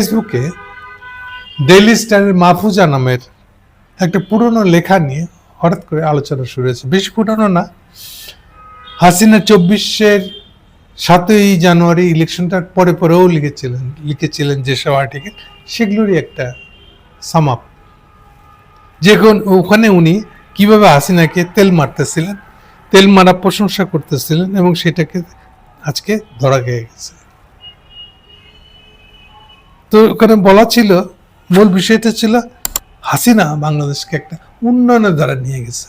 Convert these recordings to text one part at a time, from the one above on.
ফেসবুকে ডেইলি স্টারের মাহফুজা নামের একটা পুরনো লেখা নিয়ে হঠাৎ করে আলোচনা শুরু হয়েছে। বেশি পুরনো না। হাসিনা চব্বিশের সাতই জানুয়ারি ইলেকশনটার পরে পরেও লিখেছিলেন লিখেছিলেন যেসব আর্টিকেল সেগুলোরই একটা সামাপ যে কোন- ওখানে উনি কীভাবে হাসিনাকে তেল মারতেছিলেন, তেল মারা প্রশংসা করতেছিলেন এবং সেটাকে আজকে ধরা খেয়ে গেছে। তো ওখানে বলা ছিল, মূল বিষয়টা ছিল হাসিনা বাংলাদেশকে একটা উন্নয়নের দ্বারা নিয়ে গেছে।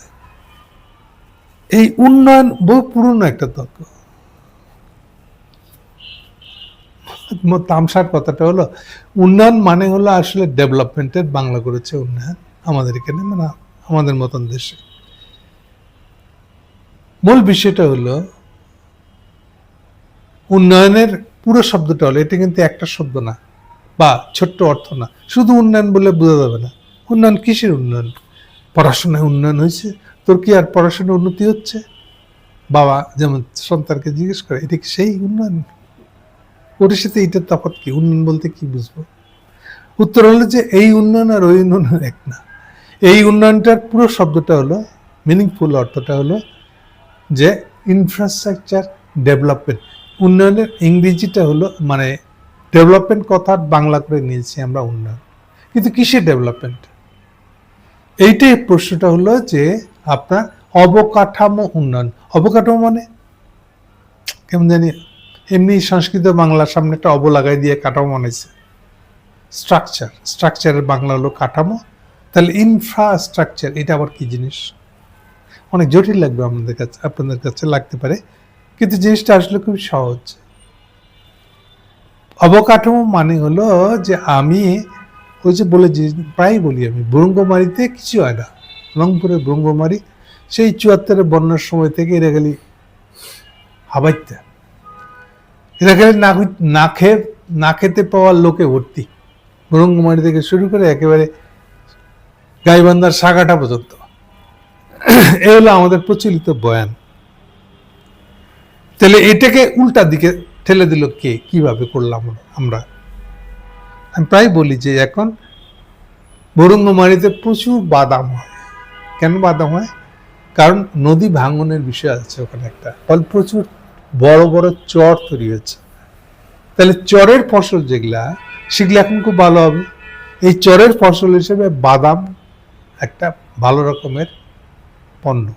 এই উন্নয়ন বহু পুরনো একটা তর্ক তামসার কথাটা হলো, উন্নয়ন মানে হলো আসলে ডেভেলপমেন্টের বাংলা করেছে উন্নয়ন আমাদের এখানে মানে আমাদের মতন দেশে। মূল বিষয়টা হলো, উন্নয়নের পুরো শব্দটা হলো, এটা কিন্তু একটা শব্দ না বা ছোট্ট অর্থ না। শুধু উন্নয়ন বলে বোঝা যাবে না। উন্নয়ন কিসের উন্নয়ন? পড়াশোনায় উন্নয়ন হয়েছে। তোর কি আর পড়াশোনার উন্নতি হচ্ছে? বাবা যেমন সন্তানকে জিজ্ঞেস করে, এটা কি সেই উন্নয়ন? ওর সাথে এইটার তফাৎ কি? উন্নয়ন বলতে কি বুঝব? উত্তর হলো যে এই উন্নয়ন আর ওই উন্নয়ন এক না। এই উন্নয়নটার পুরো শব্দটা হলো মিনিংফুল অর্থটা হলো যে ইনফ্রাস্ট্রাকচার ডেভেলপমেন্ট উন্নয়নের ইংরেজিটা হলো মানে ডেভেলপমেন্ট কথা বাংলা করে নিয়েছি আমরা উন্নয়ন। কিন্তু কিসের ডেভেলপমেন্ট এইটাই প্রশ্নটা হলো যে আপনার অবকাঠামো উন্নয়ন। অবকাঠামো মানে? কেমন জানি এমনি সংস্কৃত বাংলার সামনে একটা অব লাগাই দিয়ে কাঠামো বানাইছে। স্ট্রাকচার স্ট্রাকচারের বাংলা হলো কাঠামো। তাহলে ইনফ্রাস্ট্রাকচার এটা আবার কি জিনিস? অনেক জটিল লাগবে আমাদের কাছে, আপনাদের কাছে লাগতে পারে। কিন্তু জিনিসটা আসলে খুব সহজ। অবকাঠামো মানে হলো যে আমি ওই যে বলে যে প্রায় বলি আমি ব্রঙ্গমারিতে কিছু হয় না। রংপুরের ব্রঙ্গমারি সেই চুয়াত্তরের বন্যার সময় থেকে এরা খালি হাবাইতে এরা খালি না না খেয়ে, না খেতে পাওয়ার লোকে ভর্তি। ব্রঙ্গমারি থেকে শুরু করে একেবারে গাইবান্ধার শাখাটা পর্যন্ত। এ হলো আমাদের প্রচলিত বয়ান। তাহলে এটাকে উল্টা দিকে ঠেলে দিল কে? কীভাবে করলাম আমরা? আমি প্রায় বলি যে এখন বরুঙ্গমারিতে প্রচুর বাদাম হয়। কেন বাদাম হয়? কারণ নদী ভাঙনের বিষয় আছে ওখানে একটা। ফলে প্রচুর বড় বড় চর তৈরি হচ্ছে। তাহলে চরের ফসল যেগুলা, সেগুলো এখন খুব ভালো হবে। এই চরের ফসল হিসেবে বাদাম একটা ভালো রকমের পণ্য।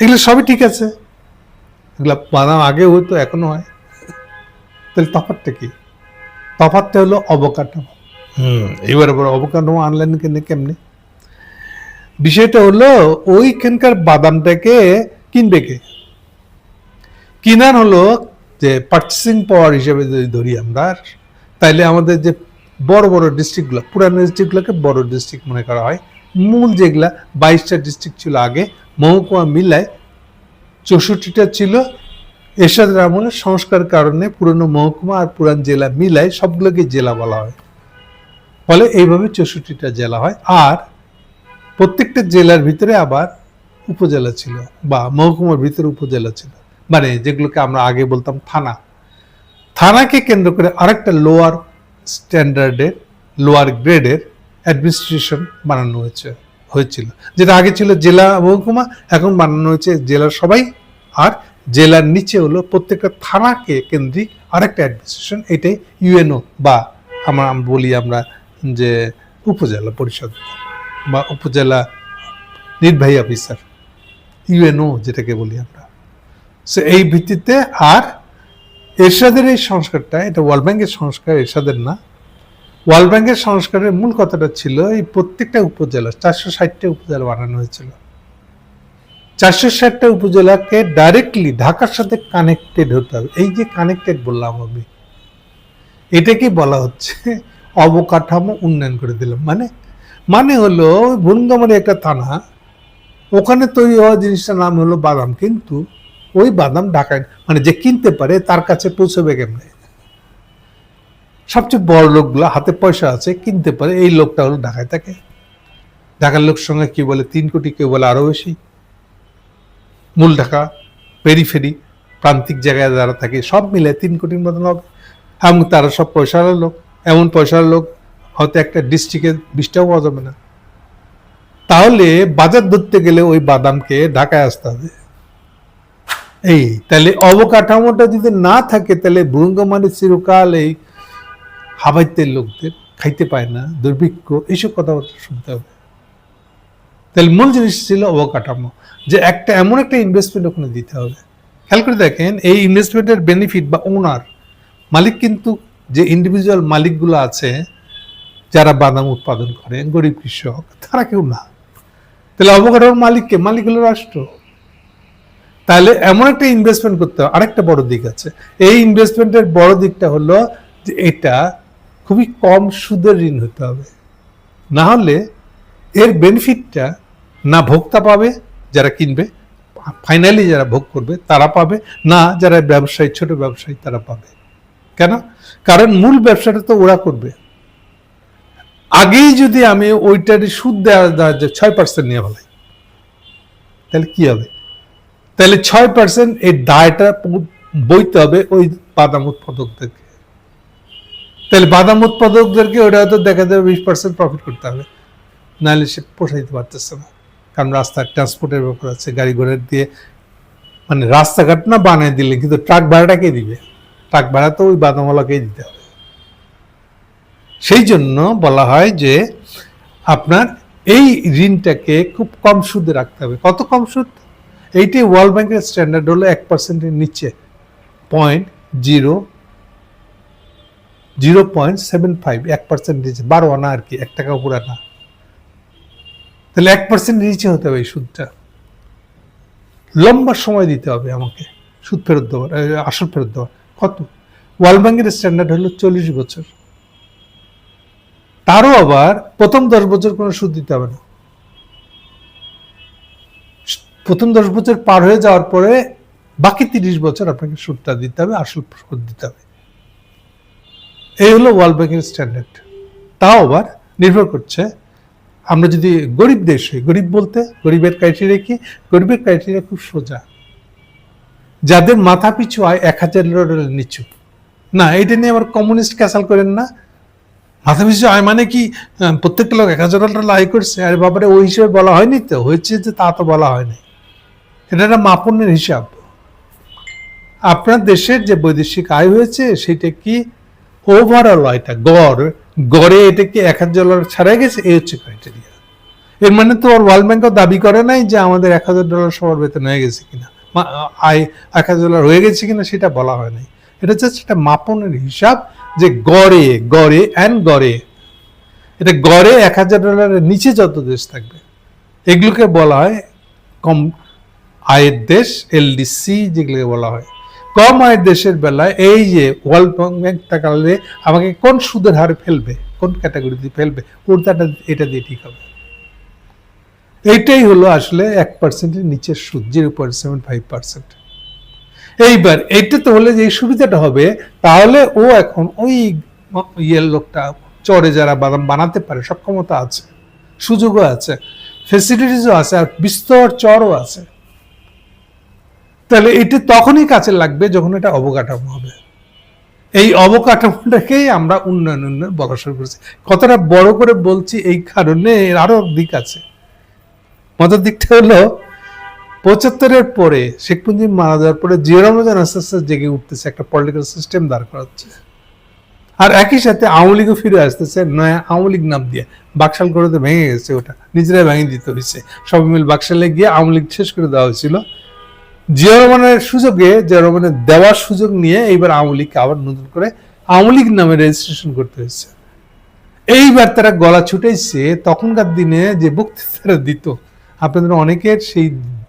এগুলো সবই ঠিক আছে। এগুলো বাদাম আগে হতো এখনও হয়। তাহলে তফাতটা কি? তফাতটা হলো অবকাঠামো। হুম এবার আবার অবকাঠামো আনলেন কেনে কেমনে? বিষয়টা হলো ওইখানকার বাদামটাকে কিনবে কে? কিনার হলো যে পার্চেসিং পাওয়ার হিসেবে যদি ধরি আমরা তাইলে আমাদের যে বড় বড় ডিস্ট্রিক্টগুলো পুরানো ডিস্ট্রিক্টগুলোকে বড় ডিস্ট্রিক্ট মনে করা হয়। মূল যেগুলা বাইশটা ডিস্ট্রিক্ট ছিল আগে মহকুমা মিলায় চৌষট্টিটা ছিল। এরশাদের আমলে সংস্কার কারণে পুরনো মহকুমা আর পুরান জেলা মিলায় সবগুলোকে জেলা বলা হয়। ফলে এইভাবে চৌষট্টিটা জেলা হয়। আর প্রত্যেকটা জেলার ভিতরে আবার উপজেলা ছিল বা মহকুমার ভিতরে উপজেলা ছিল। মানে যেগুলোকে আমরা আগে বলতাম থানা। থানাকে কেন্দ্র করে আরেকটা লোয়ার স্ট্যান্ডার্ডের লোয়ার গ্রেডের অ্যাডমিনিস্ট্রেশন বানানো হয়েছে। হয়েছিল। যেটা আগে ছিল জেলা মহকুমা, এখন বানানো হয়েছে জেলার সবাই। আর জেলার নিচে হলো প্রত্যেকটা থানাকে কেন্দ্রিক আরেকটা অ্যাডমিনিস্ট্রেশন, এটাই ইউএনও বা আমরা বলি আমরা যে উপজেলা পরিষদ বা উপজেলা নির্বাহী অফিসার, ইউএনও যেটাকে বলি আমরা। সে এই ভিত্তিতে আর এরশাদের এই সংস্কারটা, এটা ওয়ার্ল্ড ব্যাংকের সংস্কার, এরশাদের না। ওয়ার্ল্ড ব্যাংকের সংস্কারের মূল কথাটা ছিল, এই প্রত্যেকটা উপজেলা, চারশো ষাটটা উপজেলা বানানো হয়েছিল। চারশো ষাটটা উপজেলাকে ডাইরেক্টলি ঢাকার সাথে কানেক্টেড হতে হবে। এই যে কানেক্টেড বললাম আমি এটাকে বলা হচ্ছে অবকাঠামো উন্নয়ন করে দিলাম। মানে মানে হলো বনগামারি একটা থানা, ওখানে তৈরি হওয়া জিনিসটার নাম হলো বাদাম, কিন্তু ওই বাদাম ঢাকায় মানে যে কিনতে পারে তার কাছে পৌঁছবে কেমনে? সবচেয়ে বড় লোকগুলো হাতে পয়সা আছে, কিনতে পারে। এই লোকটা হলো ঢাকায় থাকে। ঢাকার লোক সঙ্গে কি বলে? তিন কোটি কেউ বলে আরও বেশি। মূল ঢাকা পেরিফেরি প্রান্তিক জায়গায় যারা থাকে, সব মিলে তিন কোটির মতন হবে। এবং তারা সব পয়সার লোক। এমন পয়সার লোক, হয়তো একটা ডিস্ট্রিক্টে বিশটাও পাওয়া যাবে না। তাহলে বাজার ধরতে গেলে ওই বাদামকে ঢাকায় আসতে হবে। এই, তাহলে অবকাঠামোটা যদি না থাকে, তাহলে ভ্রুঙ্গমানি চিরকাল এই হাবাইতের লোকদের খাইতে পায় না, দুর্ভিক্ষ, এইসব কথাবার্তা শুনতে হবে। তাহলে মূল জিনিস ছিল অবকাঠামো, যে একটা এমন একটা ইনভেস্টমেন্ট ওখানে দিতে হবে। খেয়াল করে দেখেন, এই ইনভেস্টমেন্টের বেনিফিট বা ওনার মালিক কিন্তু যে ইন্ডিভিজুয়াল মালিকগুলো আছে, যারা বাদাম উৎপাদন করে, গরিব কৃষক, তারা কেউ না। তাহলে অবকাঠামোর মালিককে মালিক হলো রাষ্ট্র। তাহলে এমন একটা ইনভেস্টমেন্ট করতে হবে। আরেকটা বড় দিক আছে। এই ইনভেস্টমেন্টের বড় দিকটা হলো যে এটা খুবই কম সুদের ঋণ হতে হবে। না হলে এর বেনিফিটটা না ভোক্তা পাবে, যারা কিনবে ফাইনালি যারা ভোগ করবে, তারা পাবে, না যারা ব্যবসায়ী, ছোট ব্যবসায়ী, তারা পাবে। কেন? কারণ মূল ব্যবসাটা তো ওরা করবে। আগেই যদি আমি ওইটার সুদ দেওয়া দেওয়া ছয় পার্সেন্ট নিয়ে ফেলাই, তাহলে কি হবে? তাহলে ছয় পার্সেন্ট এই দায়টা বইতে হবে ওই বাদাম উৎপাদকদেরকে তাহলে বাদাম উৎপাদকদেরকে ওটা হয়তো দেখা যাবে বিশ পার্সেন্ট প্রফিট করতে হবে। নাহলে সে পোষাইতে পারতেছে না। কারণ রাস্তার ট্রান্সপোর্টের ব্যাপার আছে, গাড়ি ঘোড়া দিয়ে মানে রাস্তাঘাট না বানিয়ে দিলে, কিন্তু ট্রাক ভাড়াটাকে দিবে? ট্রাক ভাড়া তো ওই বাদামওয়ালাকেই দিতে হবে। সেই জন্য বলা হয় যে আপনার এই ঋণটাকে খুব কম সুদে রাখতে হবে। কত কম সুদ? এইটি ওয়ার্ল্ড ব্যাংকের স্ট্যান্ডার্ড হলো এক পার্সেন্টের নিচে। Point zero zero point seven five, এক পার্সেন্ট নিচে বারো আনা আর কি, এক টাকা উপর আনা। তাহলে এক পার্সেন্ট নিচে হতে হবে এই সুদটা। লম্বা সময় দিতে হবে আমাকে সুদ ফেরত দেওয়ার আসল ফেরত দেওয়ার। কত? ওয়ার্ল্ড ব্যাংকের স্ট্যান্ডার্ড হলো চল্লিশ বছর। তারও আবার প্রথম দশ বছর কোনো সুদ দিতে হবে না। প্রথম দশ বছর পার হয়ে যাওয়ার পরে বাকি তিরিশ বছর আপনাকে সুদটা দিতে হবে, আসল সুদ দিতে হবে। এই হলো ওয়ার্ল্ড ব্যাংকের স্ট্যান্ডার্ড তাও আবার নির্ভর করছে, আমরা যদি গরিব দেশ হই, গরিব বলতে গরিবের ক্রাইটেরিয়া কি? গরিবের ক্রাইটেরিয়া খুব সোজা। যাদের মাথা পিছু আয় এক হাজার ডলারের নিচু। না এটা নিয়ে আবার কমিউনিস্ট ক্যাসাল করেন না। মাথা পিছু আয় মানে কি? প্রত্যেকটা লোক এক হাজার ডলার আয় করছে। আর বাবারে, ওই হিসেবে বলা হয়নি তো? হয়েছে যে তা তো বলা হয়নি। এটা একটা মাপনের হিসাব। আপনার দেশের যে বৈদেশিক আয় হয়েছে, সেটা কি ওভারঅল আয়টা গড়, গড়ে এটা কি এক হাজার ডলার ছাড়া গেছে? এই হচ্ছে ক্রাইটেরিয়া এর মানে তো আর ওয়ার্ল্ড ব্যাংকও দাবি করে নাই যে আমাদের এক হাজার ডলার সবার বেতন হয়ে গেছে কিনা আয় এক হাজার ডলার হয়ে গেছে কিনা সেটা বলা হয় নাই। এটা জাস্ট একটা মাপনের হিসাব যে গড়ে গড়ে অ্যান্ড গড়ে। এটা গড়ে এক হাজার ডলারের নিচে যত দেশ থাকবে, এগুলোকে বলা হয় কম আয়ের দেশ এলডিসি যেগুলোকে বলা হয়। কম আয়ের দেশের বেলায় এই যে ওয়ার্ল্ড ব্যাংক তাকালে আমাকে কোন সুদের হারে ফেলবে? কোন ক্যাটাগরিতে ফেলবে? ওটাটা এটা দিয়ে ঠিক হবে। এইটাই হলো আসলে এক পার্সেন্টের নিচের সুদ zero point seven five percent এইবার এইটা তো হলে যে সুবিধাটা হবে, তাহলে ও এখন ওই ইয়ের লোকটা, চরে যারা বাদাম বানাতে পারে, সক্ষমতা আছে, সুযোগও আছে ফেসিলিটিসও আছে, আর বিস্তর চরও আছে। তাহলে এটি তখনই কাছে লাগবে যখন এটা অবকাঠামো হবে। এই অবকাঠামোটাকেই আমরা উন্নয়ন উন্নয়ন বলা শুরু করেছি। কতটা বড় করে বলছি এই কারণে এর আরও দিক আছে। মজার দিকটা হলো, পঁচাত্তরের পরে শেখ মুজিব মারা যাওয়ার পরে জিয়া রমজান আস্তে আস্তে জেগে উঠতেছে, একটা পলিটিক্যাল সিস্টেম দাঁড় করাচ্ছে। আর একই সাথে আওয়ামী লীগও ফিরে আসতেছে, নয়া আওয়ামী লীগ নাম দিয়ে। বাকশাল করে তো ভেঙে গেছে ওটা, নিজেরাই ভেঙে দিতে হয়েছে। সবাই মিল বাকশালে গিয়ে আওয়ামী লীগ শেষ করে দেওয়া হয়েছিল। জিয়া রহমানের সুযোগে জিয়া রহমানের দেওয়ার সুযোগ নিয়ে এইবার আওয়ামী লীগকে আবার নতুন করে আওয়ামী লীগ নামে রেজিস্ট্রেশন করতে হয়েছে। এইবার তারা গলা ছুটেছে তখনকার দিনে যে বক্তৃতারা দিত, আপনাদের অনেকের সেই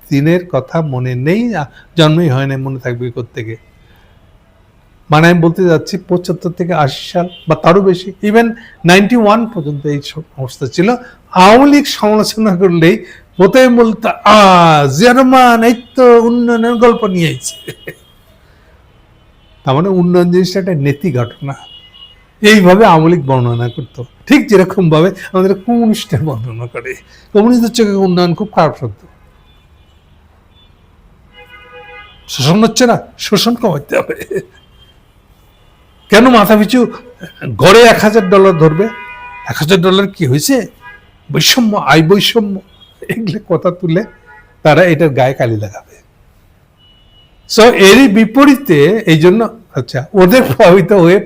দিনের কথা মনে নেই জন্মই হয় না মনে থাকবে থেকে মানে আমি বলতে যাচ্ছি, পঁচাত্তর থেকে আশি সাল বা তারও বেশি ইভেন নাইনটি ওয়ান পর্যন্ত এই অবস্থা ছিল। আওয়ামী লীগ সমালোচনা করলেই বলতো আ জার্মান এই তো উন্নয়নের গল্প নিয়েছে। তার মানে উন্নয়ন জিনিসটা একটা নেতি ঘটনা। এইভাবে আমলিক বর্ণনা করতো। ঠিক যেরকম ভাবে আমাদের কমিউনিস্টের বর্ণনা করে। কমিউনিস্টের চোখে উন্নয়ন খুব খারাপ শব্দ শোষণ হচ্ছে না, শোষণ কমাইতে হবে। কেন মাথা পিছু গড়ে এক হাজার ডলার ধরবে? এক হাজার ডলার কি হয়েছে? বৈষম্য, আয় বৈষম্য। এগুলো কথা তুলে তারা এটার গায়ে কালি লাগাবে। সো এরই বিপরীতে এই জন্য আচ্ছা ওদের প্রভাবিত হয়ে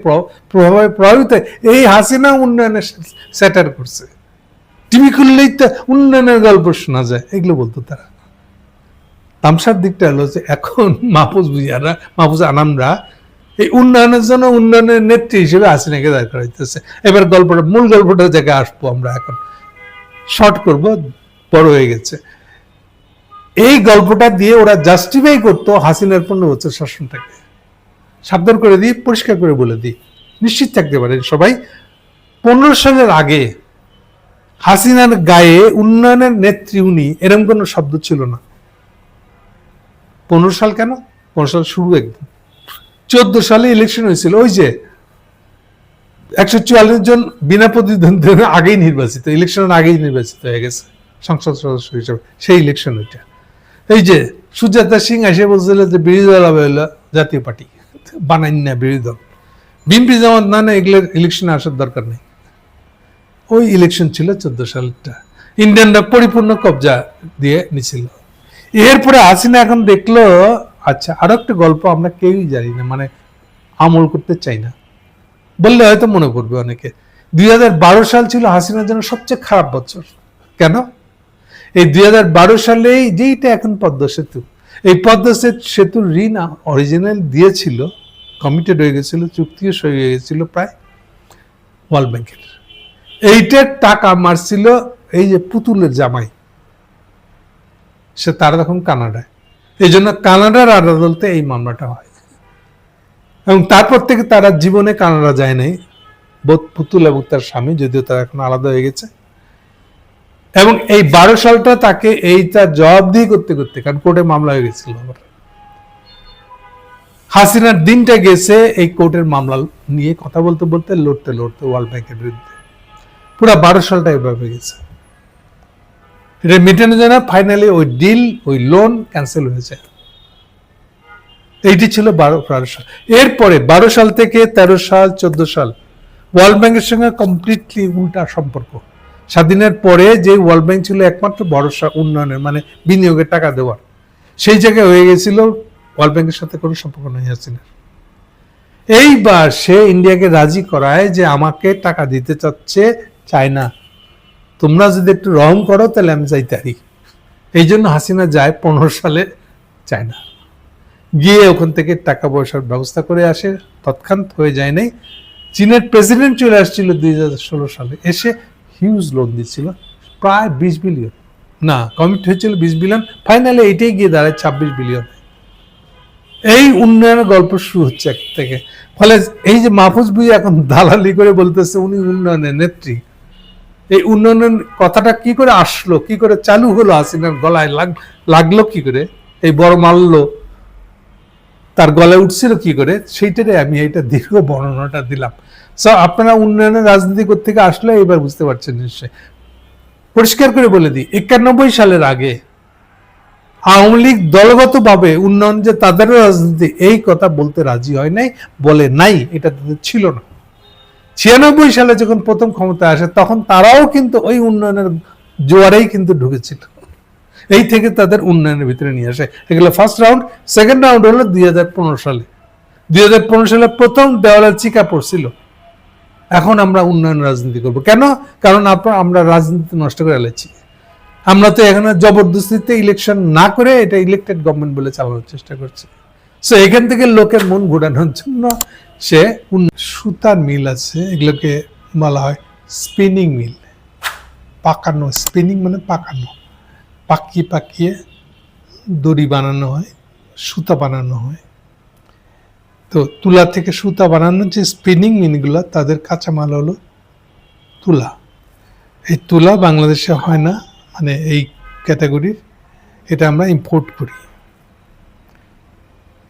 প্রভাবে প্রভাবিত এই হাসিনা উন্নয়নের স্যাটার করছে। টিভি খুললেই তো উন্নয়নের গল্প শোনা যায়, এগুলো বলতো তারা। তামসার দিকটা হলো যে এখন মাহফুজ বুঝিয়ারা মাহফুজ আনামরা এই উন্নয়নের জন্য উন্নয়নের নেত্রী হিসেবে হাসিনাকে দাঁড় করাইতেছে। এবার গল্পটা, মূল গল্পটা জায়গায় আসব আমরা এখন। শর্ট করব। বড় হয়ে গেছে। এই গল্পটা দিয়ে ওরা জাস্টিফাই করতো হাসিনার পনেরো বছর শাসনটাকে। সাবধান করে দিই, পরিষ্কার করে বলে দিই। নিশ্চিত থাকতে পারেন সবাই। পনেরো সালের আগে হাসিনার গায়ে উন্নয়নের নেত্রী উনি এরকম কোনো শব্দ ছিল না। পনেরো সাল কেন? পনেরো সাল শুরু একদম। চোদ্দ সালে ইলেকশন হয়েছিল। ওই যে একশো চুয়াল্লিশ জন বিনা প্রতিদ্বন্দ্বী আগেই নির্বাচিত ইলেকশনের আগেই নির্বাচিত হয়ে গেছে। সংসদ সদস্য হিসেবে, সেই ইলেকশন ওইটা এই যে সুজাতা সিং এসে বলছিল যে বিরোধী দল হবে হলো জাতীয় পার্টি। বানাইন না বিরোধী দল। বিএনপি জামাত না না এগুলোর ইলেকশনে আসার দরকার নেই। ওই ইলেকশন ছিল চোদ্দ সালটা ইন্ডিয়ানরা পরিপূর্ণ কবজা দিয়ে নিছিল। এরপরে হাসিনা এখন দেখল আচ্ছা আরও একটা গল্প আমরা কেউই জানি না মানে আমল করতে চাই না। বললে হয়তো মনে করবে অনেকে। দুই হাজার বারো সাল ছিল হাসিনার জন্য সবচেয়ে খারাপ বছর। কেন? এই দুই বারো সালেই যেইটা এখন পদ্মা সেতু, এই পদ্মা সেতু, সেতুর ঋণ অরিজিনাল দিয়েছিল কমিটেড হয়ে গেছিল, চুক্তিও সই হয়ে গেছিল প্রায় ওয়ার্ল্ড ব্যাংকের। এইটার টাকা মারছিল এই যে পুতুলের জামাই, সে তারা তখন কানাডায়। এই জন্য কানাডার আদালতে এই মামলাটা হয়। এবং তারপর থেকে তারা জীবনে কানাডা যায় নাই, বোধ পুতুল এবং তার স্বামী, যদিও তারা এখন আলাদা হয়ে গেছে। এবং এই বারো সালটা তাকে এইটা জবাবদিহি করতে করতে, কারণ কোর্টে মামলা হয়ে গেছিল আবার হাসিনার দিনটা গেছে এই কোর্টের মামলা নিয়ে কথা বলতে বলতে, লড়তে লড়তে ওয়ার্ল্ড ব্যাংকের বিরুদ্ধে। পুরো বারো সালটা এভাবে গেছে। এটা মেটানোর জন্য ফাইনালি ওই ডিল ওই লোন ক্যান্সেল হয়েছে। এইটি ছিল বারো বারো সাল। এরপরে বারো সাল থেকে তেরো সাল, চোদ্দ সাল, ওয়ার্ল্ড ব্যাংকের সঙ্গে কমপ্লিটলি উল্টা সম্পর্ক। স্বাধীনের পরে যে ওয়ার্ল্ড ব্যাংক ছিল একমাত্র ভরসা উন্নয়নের মানে বিনিয়োগের টাকা দেওয়ার। সেই জায়গায় হয়ে গেছিল ওয়ার্ল্ড ব্যাংকের সাথে কোনো সম্পর্ক নেই হাসিনার এইবার সে ইন্ডিয়াকে রাজি করায় যে আমাকে টাকা দিতে চাচ্ছে চায়না। তোমরা যদি একটু রহম করো, তাহলে আমি যাইতে পারি এই জন্য হাসিনা যায় পনেরো সালে চায়না। গিয়ে ওখান থেকে টাকা পয়সার ব্যবস্থা করে আসে, তৎক্ষণাৎ হয়ে যায় নাই। চীনের প্রেসিডেন্ট চলে আসছিল দুই হাজার ষোলো সালে। এসে হিউজ লোন দিচ্ছিল, প্রায় বিশ বিলিয়ন না কমিট হয়েছিল বিশ বিলিয়ন ফাইনালি এইটাই গিয়ে দাঁড়ায় ছাব্বিশ বিলিয়ন এই উন্নয়নের গল্প শুরু হচ্ছে এক থেকে। ফলে এই যে মাহফুজ বুঝি এখন দালালি করে বলতেছে, উনি উন্নয়নের নেত্রী। এই উন্নয়নের কথাটা কি করে আসলো, কি করে চালু হলো হাসিনার গলায় লাগ- লাগল কি করে? এই বড় মারলো, তার গলায় উঠছিল কি করে? সেইটারে আমি এটা দীর্ঘ বর্ণনাটা দিলাম। আপনারা উন্নয়নের রাজনীতি থেকে আসলে এবার বুঝতে পারছেন নিশ্চয় পরিষ্কার করে বলে দিই, একানব্বই সালের আগে আওয়ামী লীগ দলগতভাবে উন্নয়ন যে তাদের রাজনীতি, এই কথা বলতে রাজি হয় নাই, বলে নাই, এটা তাদের ছিল না। ছিয়ানব্বই সালে যখন প্রথম ক্ষমতা আসে, তখন তারাও কিন্তু ওই উন্নয়নের জোয়ারেই কিন্তু ঢুকেছিল। এই থেকে তাদের উন্নয়নের ভিতরে নিয়ে আসে। এগুলো ফার্স্ট রাউন্ড সেকেন্ড রাউন্ড হলো দুই হাজার পনেরো সালে। দুই হাজার পনেরো সালে প্রথম দেওয়ালের চিকা পড়ছিল। এখন আমরা উন্নয়ন রাজনীতি করব। কেন? কারণ আপনার আমরা রাজনীতি নষ্ট করে এলেছি আমরা তো এখানে জবরদস্তিতে ইলেকশন না করে এটা ইলেক্টেড গভর্নমেন্ট বলে চালানোর চেষ্টা করছি। সো এখান থেকে লোকের মন ঘোরানোর জন্য সে সুতার মিল আছে, এগুলোকে বলা হয় স্পিনিং মিল পাকানো স্পিনিং মানে পাকানো। পাকিয়ে পাকিয়ে দড়ি বানানো হয়, সুতা বানানো হয়। তো তুলা থেকে সুতা বানানোর যে স্পিনিং মিলগুলো তাদের কাঁচামাল হলো তুলা। এই তুলা বাংলাদেশে হয় না মানে এই ক্যাটাগরির এটা আমরা ইম্পোর্ট করি।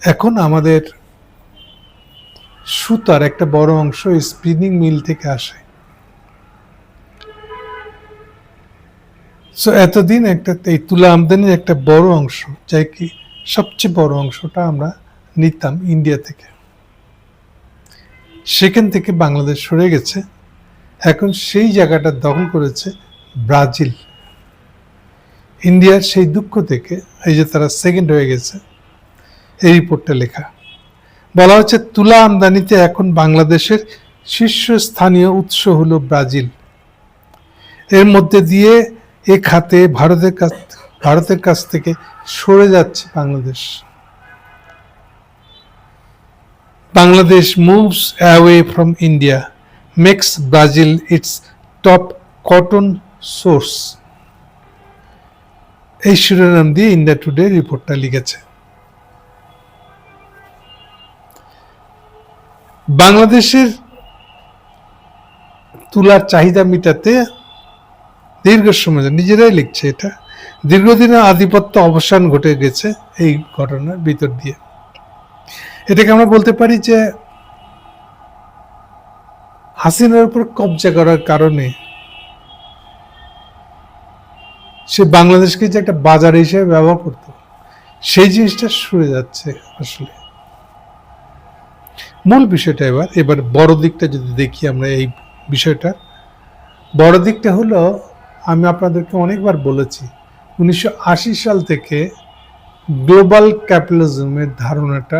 এখন আমাদের সুতার একটা বড় অংশ স্পিনিং মিল থেকে আসে। সো এতদিন একটা, এই তুলা আমদানির একটা বড় অংশ, যাই কি সবচেয়ে বড় অংশটা আমরা নিতাম ইন্ডিয়া থেকে। সেখান থেকে বাংলাদেশ সরে গেছে। এখন সেই জায়গাটা দখল করেছে ব্রাজিল। ইন্ডিয়ার সেই দুঃখ থেকে এই যে তারা সেকেন্ড হয়ে গেছে, এই রিপোর্টটা লেখা। বলা হচ্ছে, তুলা আমদানিতে এখন বাংলাদেশের শীর্ষস্থানীয় উৎস হল ব্রাজিল। এর মধ্যে দিয়ে এ খাতে ভারতের কাছ ভারতের কাছ থেকে সরে যাচ্ছে Bangladesh. Bangladesh moves away from India makes Brazil its top cotton source এই শিরোনাম দিয়ে ইন্ডিয়া টুডে রিপোর্টটা লিখেছে। বাংলাদেশের তুলার চাহিদা মেটাতে দীর্ঘ সময় নিজেরাই লিখছে এটা। দীর্ঘদিনের আধিপত্য অবসান ঘটে গেছে এই ঘটনার ভিতর দিয়ে। এটাকে আমরা বলতে পারি যে হাসিনার উপর কবজা করার কারণে সে বাংলাদেশকে যে একটা বাজার হিসেবে ব্যবহার করতো, সেই জিনিসটা সরে যাচ্ছে আসলে। মূল বিষয়টা এবার এবার বড় দিকটা যদি দেখি আমরা এই বিষয়টা, বড় দিকটা হলো, আমি আপনাদেরকে অনেকবার বলেছি, উনিশশো আশি সাল থেকে গ্লোবাল ক্যাপিটালিজমের ধারণাটা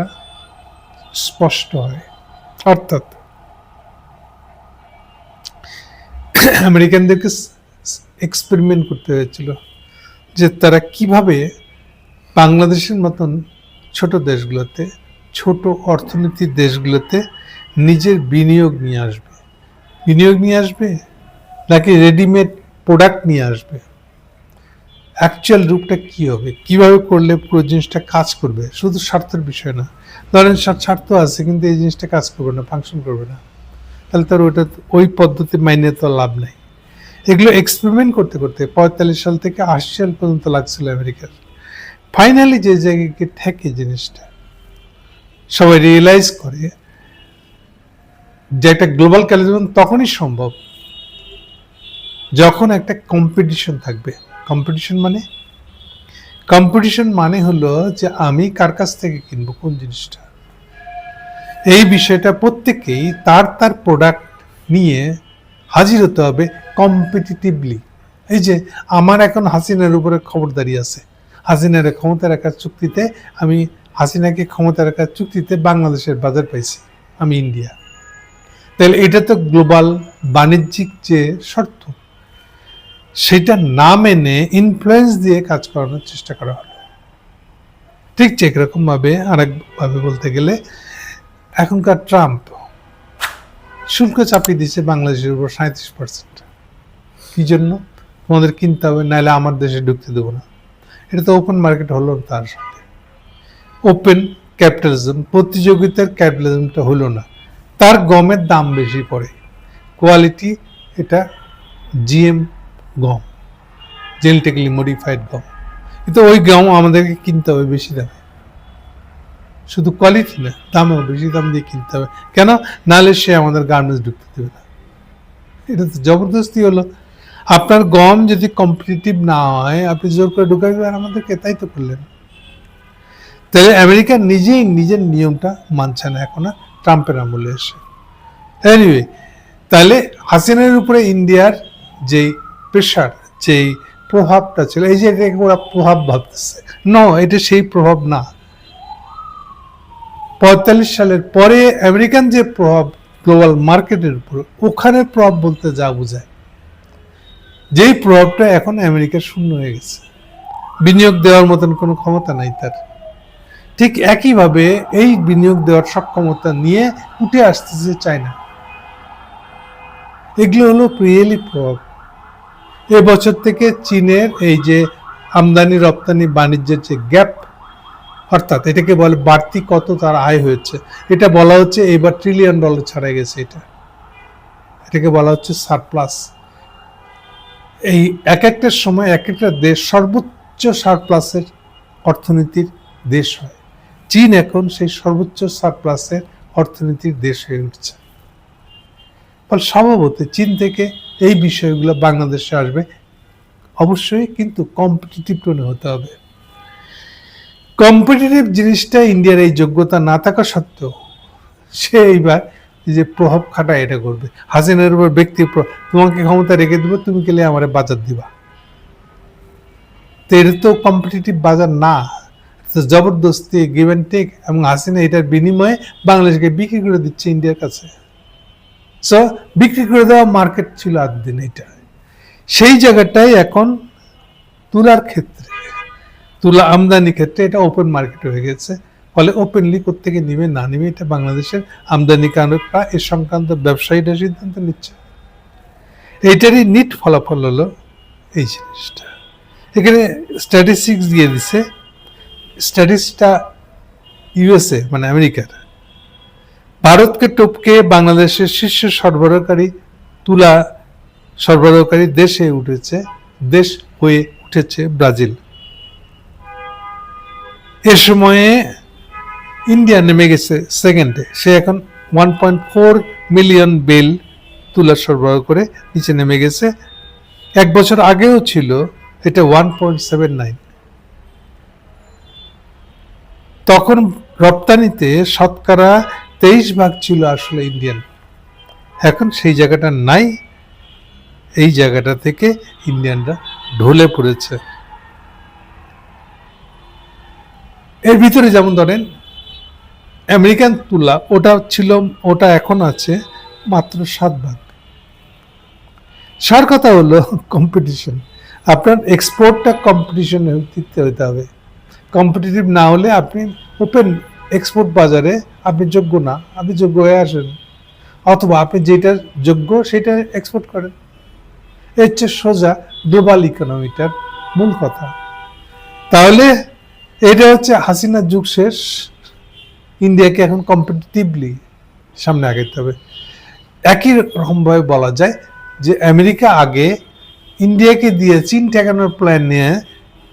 স্পষ্ট হয়। অর্থাৎ আমেরিকানদেরকে এক্সপেরিমেন্ট করতে হয়েছিল যে তারা কীভাবে বাংলাদেশের মতন ছোট দেশগুলোতে, ছোট অর্থনীতির দেশগুলোতে নিজের বিনিয়োগ নিয়ে আসবে। বিনিয়োগ নিয়ে আসবে নাকি রেডিমেড প্রোডাক্ট নিয়ে আসবে? অ্যাকচুয়াল রূপটা কি হবে? কীভাবে করলে পুরো জিনিসটা কাজ করবে? শুধু স্বার্থের বিষয় না। ধরেন স্বার্থ আছে, কিন্তু এই জিনিসটা কাজ করবে না ফাংশন করবে না। তাহলে তার ওটা ওই পদ্ধতি মাইনে তো লাভ নাই। এগুলো এক্সপেরিমেন্ট করতে করতে পঁয়তাল্লিশ সাল থেকে আশি সাল পর্যন্ত লাগছিল আমেরিকার। ফাইনালি যে জায়গায় গিয়ে ঠেকে জিনিসটা, সবাই রিয়েলাইজ করে যে একটা গ্লোবাল ক্যালিজম তখনই সম্ভব, যখন একটা কম্পিটিশন থাকবে। কম্পিটিশন মানে? কম্পিটিশন মানে হলো যে আমি কার কাছ থেকে কিনবো, কোন জিনিসটা? এই বিষয়টা প্রত্যেকেই তার তার প্রোডাক্ট নিয়ে হাজির হতে হবে কম্পিটিটিভলি এই যে আমার এখন হাসিনার উপরে খবরদারি আছে। হাসিনার ক্ষমতা রাখার চুক্তিতে আমি হাসিনাকে ক্ষমতা রাখার চুক্তিতে বাংলাদেশের বাজার পাইছি, আমি ইন্ডিয়া তাহলে এটা তো গ্লোবাল বাণিজ্যিক যে শর্ত সেটা না মেনে ইনফ্লুয়েন্স দিয়ে কাজ করানোর চেষ্টা করা হলো ঠিক ঠিক রকম ভাবে আরেকভাবে বলতে গেলে, এখনকার ট্রাম্প শুল্ক চাপিয়ে দিচ্ছে বাংলাদেশের উপর সাঁত্রিশ পার্সেন্ট কি জন্য? তোমাদের কিনতে হবে, নাহলে আমার দেশে ঢুকতে দেবো না। এটা তো ওপেন মার্কেট হলো তার সাথে। ওপেন ক্যাপিটালিজম প্রতিযোগিতার ক্যাপিটালিজমটা হলো না। তার গমের দাম বেশি পড়ে। কোয়ালিটি এটা জিএম গম জেনেটিক্যালি মডিফাইড গম। কিন্তু ওই গম আমাদেরকে কিনতে হবে বেশি দামে। শুধু কোয়ালিটি না, দামও বেশি দাম দিয়ে কিনতে হবে। কেন? নাহলে সে আমাদের গার্মেন্টস ঢুকতে দেবে না। এটা তো জবরদস্তি হলো। আপনার গম যদি কম্পিটিটিভ না হয়, আপনি জোর করে ঢুকাই দেবেন আমাদেরকে, তাই তো করলেন। তাহলে আমেরিকা নিজেই নিজের নিয়মটা মানছে না এখন ট্রাম্পের আমলে এসে। এনিওয়ে তাহলে হাসিনার উপরে ইন্ডিয়ার যেই প্রেশার যেই প্রভাবটা ছিল, এই যে ওরা প্রভাব ভাবতেছে। ন এটা সেই প্রভাব না। পঁয়তাল্লিশ সালের পরে আমেরিকান যে প্রভাব গ্লোবাল মার্কেটের উপর, ওখানে প্রভাব বলতে যা বোঝায়। যেই প্রভাবটা এখন আমেরিকার শূন্য হয়ে গেছে। বিনিয়োগ দেওয়ার মতন কোনো ক্ষমতা নাই তার। ঠিক একইভাবে এই বিনিয়োগ দেওয়ার সক্ষমতা নিয়ে উঠে আসতেছে চায়না। এগুলো হলো রিয়েলি প্রভাব। এবছর থেকে চীনের এই যে আমদানি রপ্তানি বাণিজ্যের যে গ্যাপ, অর্থাৎ এটাকে বলে বাড়তি কত তার আয় হয়েছে, এটা বলা হচ্ছে এবার ট্রিলিয়ন ডলার ছাড়া গেছে এটা। এটাকে বলা হচ্ছে সারপ্লাস এই এক একটা সময় এক একটা দেশ সর্বোচ্চ সারপ্লাসের অর্থনীতির দেশ হয়। চীন এখন সেই সর্বোচ্চ সারপ্লাসের অর্থনীতির দেশ হয়ে উঠছে। ফলে স্বভাবত চীন থেকে এই বিষয়গুলো বাংলাদেশে আসবে। অবশ্যই কিন্তু কম্পিটিটিভ টোনে হতে হবে। কম্পিটিটিভ জিনিসটা ইন্ডিয়ার এই যোগ্যতা না থাকা সত্ত্বেও সে এইবার যে প্রভাব খাটায় এটা করবে। হাসিনার উপর ব্যক্তি তোমাকে ক্ষমতা রেখে দেবো, তুমি গেলে আমার বাজার দিবা। তো তো কম্পিটিটিভ বাজার না। জবরদস্তি গিভ অ্যান্ড টেক এবং হাসিনা এটার বিনিময়ে বাংলাদেশকে বিক্রি করে দিচ্ছে ইন্ডিয়ার কাছে। সো বিক্রি করে দেওয়া মার্কেট ছিল আট দিন এটা সেই জায়গাটাই এখন তুলার ক্ষেত্রে, তুলা আমদানি ক্ষেত্রে এটা ওপেন মার্কেট হয়ে গেছে। ফলে ওপেনলি কোথেকে নিবে, না নিবে, এটা বাংলাদেশের আমদানিকারকরা এ সংক্রান্ত ব্যবসায়ীরা সিদ্ধান্ত নিচ্ছে। এইটারই নিট ফলাফল হলো এই জিনিসটা। এখানে স্ট্যাটিস্টিক্স দিয়ে দিছে। স্ট্যাটিস্টটা ইউএসএ মানে আমেরিকার। ভারতকে টপকে বাংলাদেশের শীর্ষ সরবরাহকারী, তুলা সরবরাহকারী দেশে উঠেছে, দেশ হয়ে উঠেছে ব্রাজিল। এ সময়ে ইন্ডিয়া নেমে গেছে সেকেন্ডে সে এখন one point four million bale তুলা সরবরাহ করে নিচে নেমে গেছে। এক বছর আগেও ছিল, এটা ওয়ান পয়েন্ট সেভেন নাইন তখন রপ্তানিতে শতকরা তেইশ ভাগ ছিল আসলে ইন্ডিয়ান এখন সেই জায়গাটা নাই, এই জায়গাটা থেকে ইন্ডিয়ানরা ঢলে পড়েছে। এর ভিতরে যেমন ধরেন আমেরিকান তুলা, ওটা ছিল, ওটা এখন আছে মাত্র সাত ভাগ। সার কথা হলো কম্পিটিশন আপনার এক্সপোর্টটা কম্পিটিশনের ভিত্তিতে হতে হবে। কম্পিটিটিভ না হলে আপনি ওপেন এক্সপোর্ট বাজারে আপনি যোগ্য না, আপনি যোগ্য হয়ে আসেন। অথবা আপনি যেটা যোগ্য সেটা এক্সপোর্ট করেন। এর চেয়ে সোজা গ্লোবাল ইকোনমিটার মূল কথা। তাহলে এটা হচ্ছে হাসিনার যুগ শেষ। ইন্ডিয়াকে এখন কম্পিটিটিভলি সামনে আগাইতে হবে। একই রকমভাবে বলা যায় যে আমেরিকা আগে ইন্ডিয়াকে দিয়ে চীন ঠেকানোর প্ল্যান নিয়ে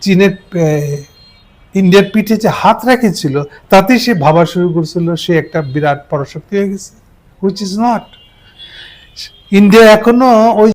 চীনের ইন্ডিয়ার পিঠে যে হাত রেখেছিল তাতে সে ভাবা শুরু করছিল, সে একটা বিরাট পরাশক্তি হয়ে গেছে হুইচ ইজ নট ইন্ডিয়া এখনও ওই